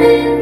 Amen.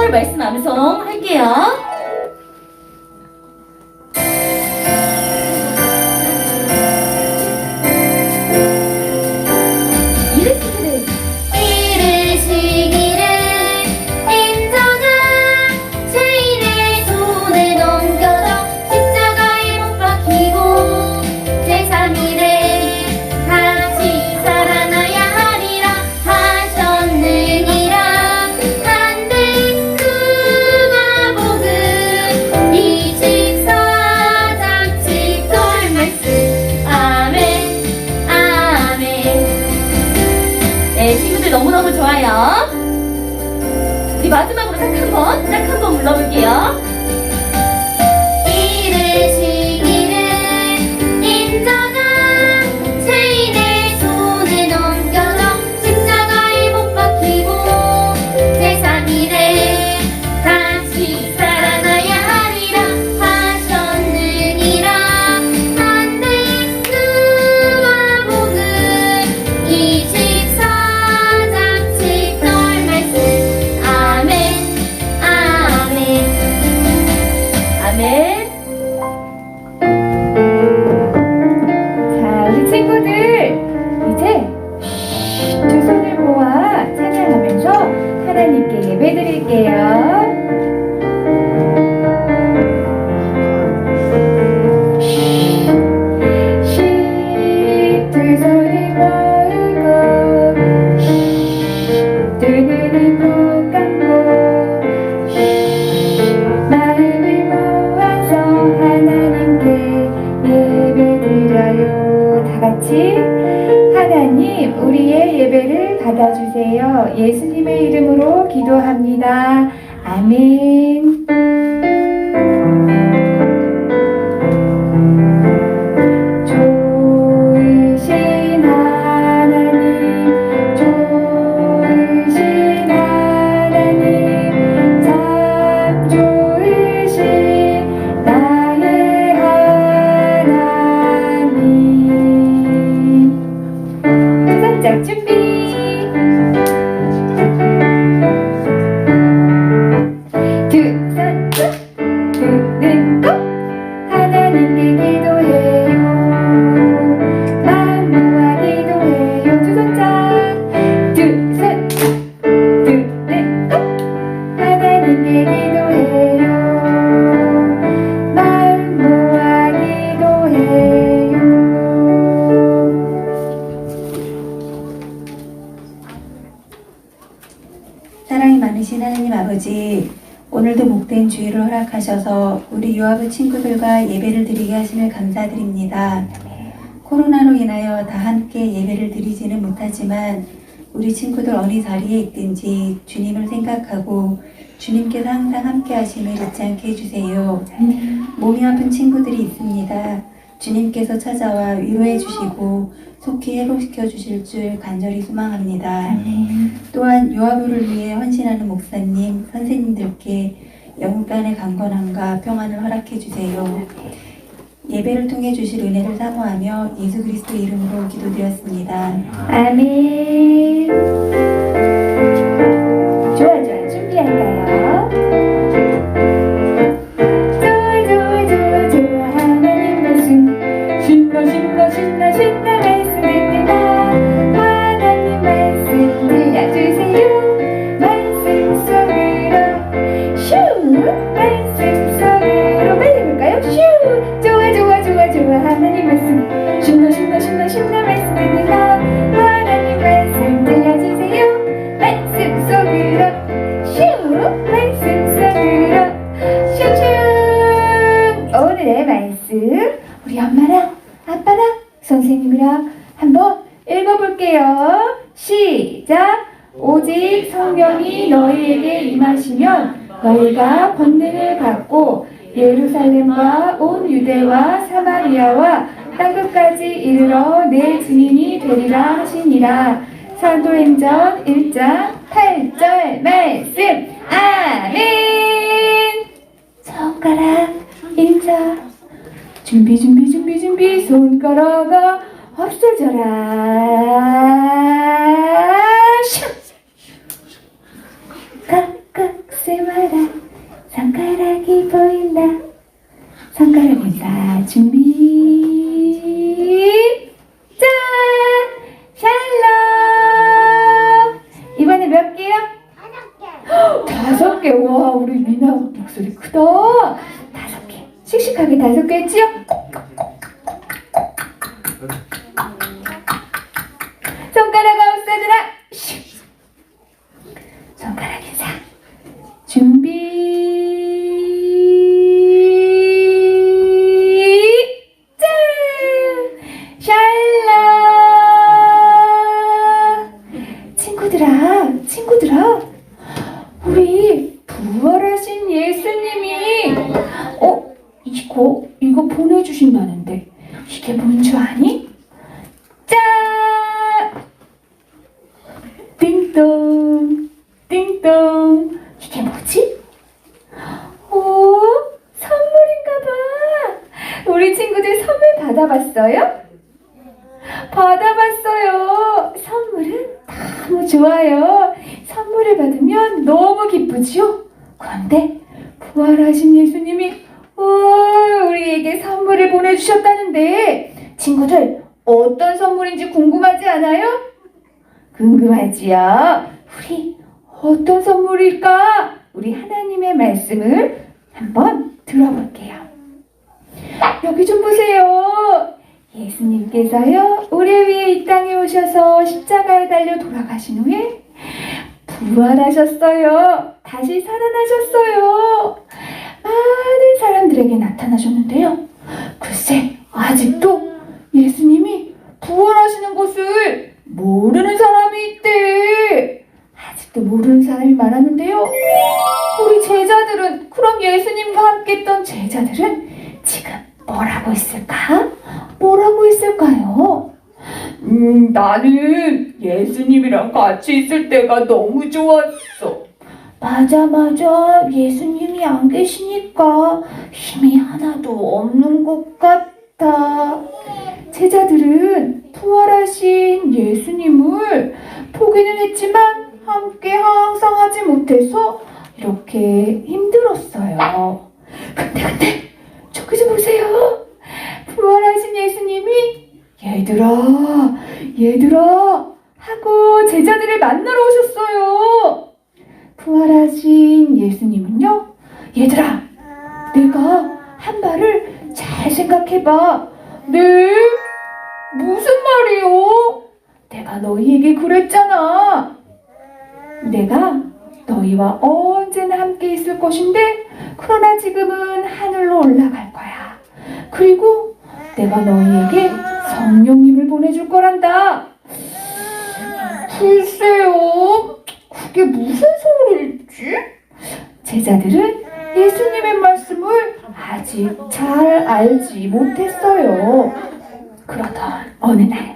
10월 말씀 암송 할게요. 좋아요. 우리 마지막으로 딱 한 번, 딱 한 번 불러볼게요. Amen. 축복합니다. 아멘. 유아부 친구들과 예배를 드리게 하심을 감사드립니다. 코로나로 인하여 다 함께 예배를 드리지는 못하지만 우리 친구들 어느 자리에 있든지 주님을 생각하고 주님께서 항상 함께 하심을 잊지 않게 해주세요. 몸이 아픈 친구들이 있습니다. 주님께서 찾아와 위로해 주시고 속히 회복시켜 주실 줄 간절히 소망합니다. 또한 요아부를 위해 헌신하는 목사님, 선생님들께 영간의 강건함과 평안을 허락해 주세요. 예배를 통해 주실 은혜를 사모하며 예수 그리스도 이름으로 기도드렸습니다. 아멘. 유대와 사마리아와 땅끝까지 이르러 내 증인이 되리라 하시니라. 사도행전 1장 8절 말씀. 아멘. 손가락 인사 준비 준비 준비 준비. 손가락아 없어져라 손 친구들 선물 받아봤어요? 받아봤어요. 선물은 너무 좋아요. 선물을 받으면 너무 기쁘지요? 그런데 부활하신 예수님이 어, 우리에게 선물을 보내주셨다는데 친구들 어떤 선물인지 궁금하지 않아요? 궁금하지요? 우리 어떤 선물일까? 우리 하나님의 말씀을 한번 들어볼게요. 여기 좀 보세요. 예수님께서요, 우리 위해 이 땅에 오셔서 십자가에 달려 돌아가신 후에 부활하셨어요. 다시 살아나셨어요. 많은 사람들에게 나타나셨는데요. 같이 있을 때가 너무 좋았어. 맞아, 맞아. 예수님이 안 계시니까 힘이 하나도 없는 것 같아. 제자들은 부활하신 예수님을 보기는 했지만 함께 항상 하지 못해서 이렇게 힘들었어요. 근데, 근데, 저기 좀 보세요. 얘들아, 얘들아, 하고 제자들을 만나러 오셨어요. 부활하신 예수님은요, 얘들아, 내가 한 말을 잘 생각해봐. 네? 무슨 말이요? 내가 너희에게 그랬잖아. 내가 너희와 언제나 함께 있을 것인데, 그러나 지금은 하늘로 올라갈 거야. 그리고 내가 너희에게 성령님을 보내줄 거란다. 글쎄요, 그게 무슨 소리일지? 제자들은 예수님의 말씀을 아직 잘 알지 못했어요. 그러던 어느 날,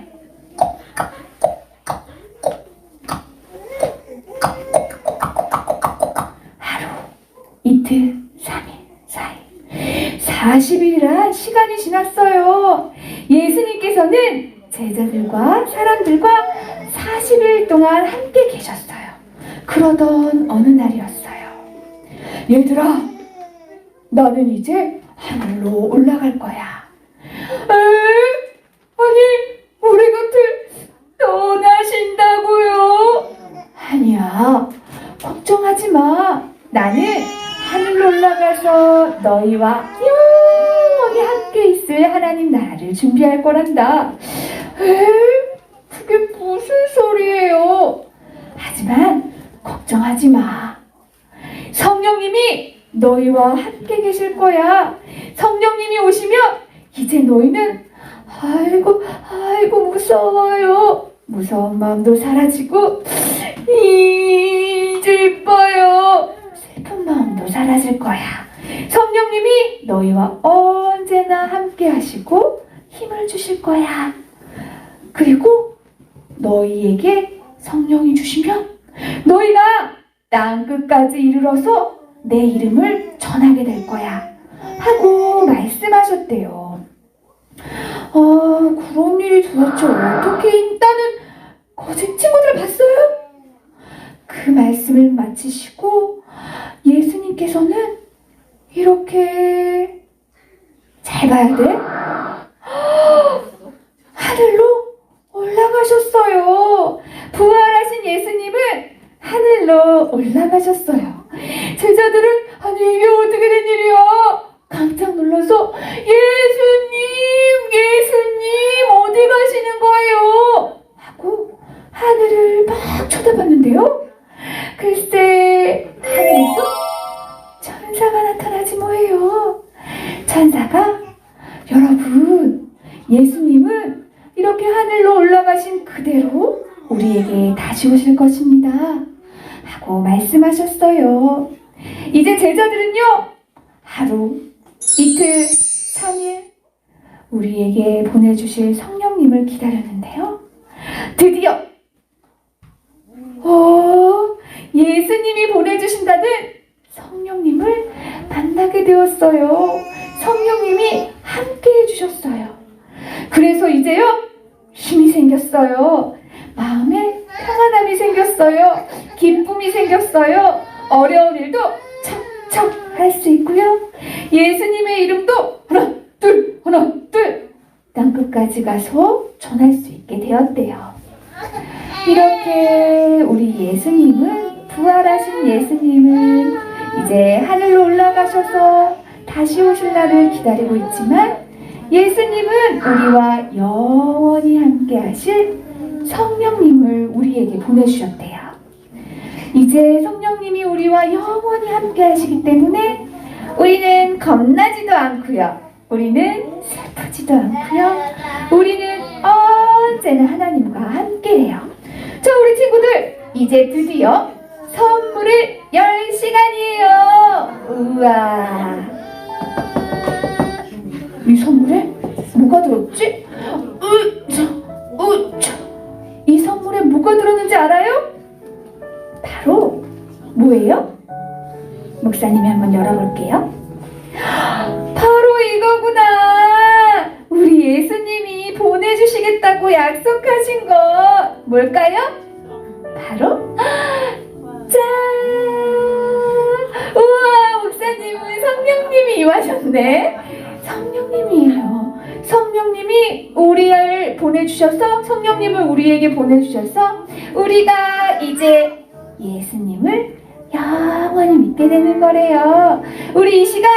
얘들아, 나는 이제 하늘로 올라갈 거야. 에? 아니, 우리 곁을 떠나신다고요? 아니야, 걱정하지 마. 나는 하늘로 올라가서 너희와 영원히 함께 있을 하나님 나라를 준비할 거란다. 에? 그게 무슨 소리예요? 하지만 걱정하지 마. 성령님이 너희와 함께 계실 거야. 성령님이 오시면 이제 너희는 아이고 아이고 무서워요. 무서운 마음도 사라지고 이제 이뻐요. 슬픈 마음도 사라질 거야. 성령님이 너희와 언제나 함께 하시고 힘을 주실 거야. 그리고 너희에게 성령이 주시면 너희가 땅 끝까지 이르러서 내 이름을 전하게 될 거야. 하고 말씀하셨대요. 아, 그런 일이 도대체 어떻게 있다는 거짓 친구들을 봤어요? 그 말씀을 마치시고 예수님께서는 이렇게 잘 봐야 돼. 하늘로 올라가셨어요. 부활하신 예수님은 하늘로 올라가셨어요. 제자들은 아니 이게 어떻게 된 일이야? 깜짝 놀라서 예 기다렸는데요. 드디어, 어, 예수님이 보내주신다는 성령님을 만나게 되었어요. 성령님이 함께 해주셨어요. 그래서 이제요, 힘이 생겼어요. 마음에 평안함이 생겼어요. 기쁨이 생겼어요. 어려운 일도 척척 할 수 있고요. 예수님의 이름도 하나, 둘, 하나, 둘. 땅끝까지 가서 전할 수 있게 되었대요. 이렇게 우리 예수님은, 부활하신 예수님은 이제 하늘로 올라가셔서 다시 오실 날을 기다리고 있지만 예수님은 우리와 영원히 함께 하실 성령님을 우리에게 보내주셨대요. 이제 성령님이 우리와 영원히 함께 하시기 때문에 우리는 겁나지도 않고요. 우리는 슬프지도 않고요. 우리는 언제나 하나님과 함께해요. 자, 우리 친구들 이제 드디어 선물을 열 시간이에요. 우와. 이 선물에 뭐가 들었지? 으차, 으차. 이 선물에 뭐가 들었는지 알아요? 바로 뭐예요? 목사님이 한번 열어볼게요. 이거구나. 우리 예수님이 보내주시겠다고 약속하신 거 뭘까요? 바로 짠! 우와, 목사님은 성령님이 임하셨네. 성령님이에요. 성령님이 우리를 보내주셔서 성령님을 우리에게 보내주셔서 우리가 이제 예수님을 영원히 믿게 되는 거래요. 우리 이 시간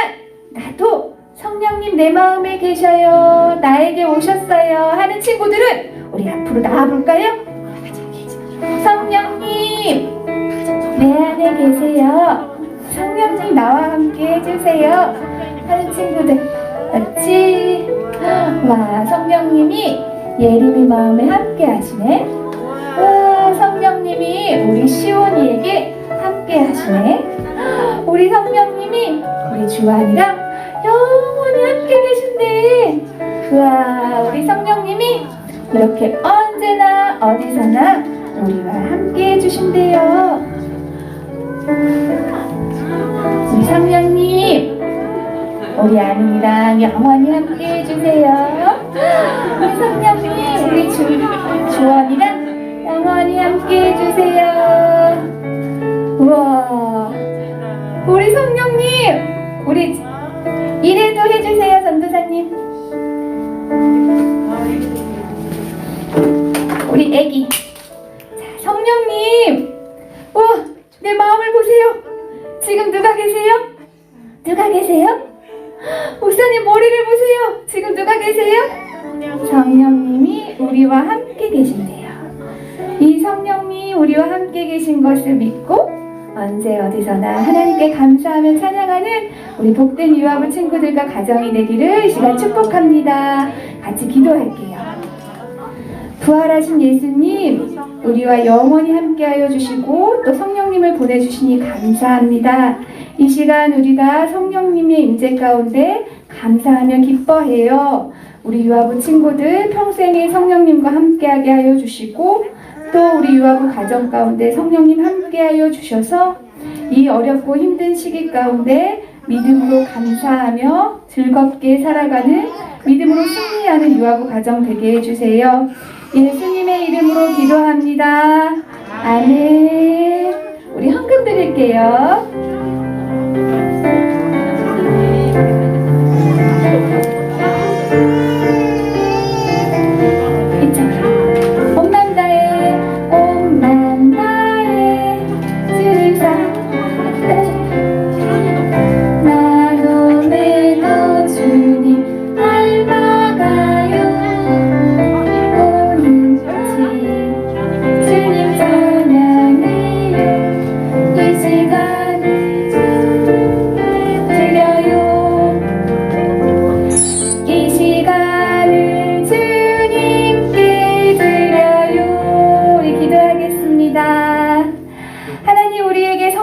나도 성령님 내 마음에 계셔요. 나에게 오셨어요. 하는 친구들은 우리 앞으로 나와볼까요? 성령님 내 안에 계세요. 성령님 나와 함께 해주세요. 하는 친구들 그렇지? 와 성령님이 예림이 마음에 함께 하시네. 와 성령님이 우리 시온이에게 함께 하시네. 우리 성령님이 우리 주한이랑 계신대. 와 우리 성령님이 이렇게 언제나 어디서나 우리와 함께 해주신대요. 우리 성령님 우리 아민이랑 영원히 함께 해주세요. 우리 성령님, 우리 주, 주원이랑 영원히 함께 해주세요. 우와, 우리 성령님, 우리 애기. 자, 성령님, 우와, 내 마음을 보세요. 지금 누가 계세요? 누가 계세요? 목사님 머리를 보세요. 지금 누가 계세요? 성령님이 우리와 함께 계신대요. 이 성령님 우리와 함께 계신 것을 믿고 언제 어디서나 하나님께 감사하며 찬양하는 우리 복된 유아부 친구들과 가정이 되기를 이 시간 축복합니다. 같이 기도할게요. 부활하신 예수님, 우리와 영원히 함께하여 주시고 또 성령님을 보내주시니 감사합니다. 이 시간 우리가 성령님의 임재 가운데 감사하며 기뻐해요. 우리 유아부 친구들 평생에 성령님과 함께하게 하여 주시고 또 우리 유아부 가정 가운데 성령님 함께하여 주셔서 이 어렵고 힘든 시기 가운데 믿음으로 감사하며 즐겁게 살아가는 믿음으로 승리하는 유아부 가정 되게 해주세요. 예수님의 이름으로 기도합니다. 아멘. 우리 헌금 드릴게요.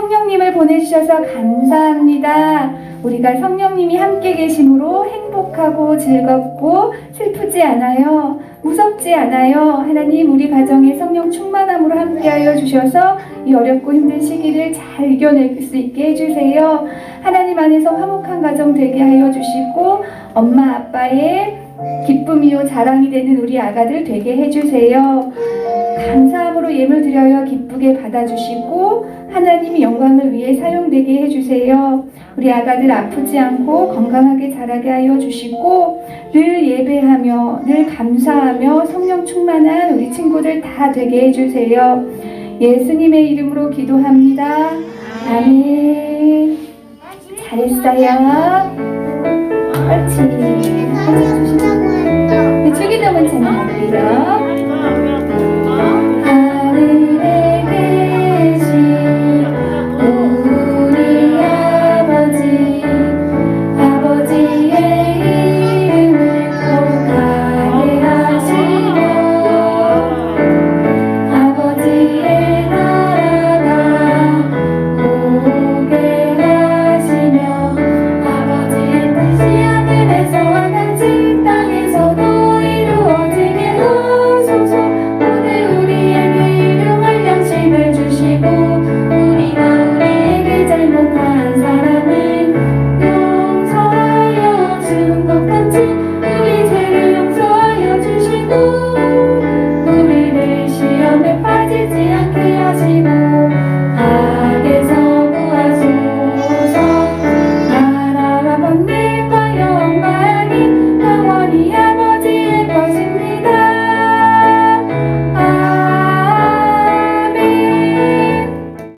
성령님을 보내주셔서 감사합니다. 우리가 성령님이 함께 계심으로 행복하고 즐겁고 슬프지 않아요. 무섭지 않아요. 하나님 우리 가정에 성령 충만함으로 함께하여 주셔서 이 어렵고 힘든 시기를 잘 이겨낼 수 있게 해주세요. 하나님 안에서 화목한 가정 되게 하여 주시고 엄마 아빠의 기쁨이요 자랑이 되는 우리 아가들 되게 해주세요. 감사함으로 예물 드려요 기쁘게 받아주시고 하나님이 영광을 위해 사용되게 해주세요. 우리 아가들 아프지 않고 건강하게 자라게 하여 주시고 늘 예배하며 늘 감사하며 성령 충만한 우리 친구들 다 되게 해주세요. 예수님의 이름으로 기도합니다. 아멘. 잘했어요. 옳지. 해주시고. 주기도문 찬양합니다.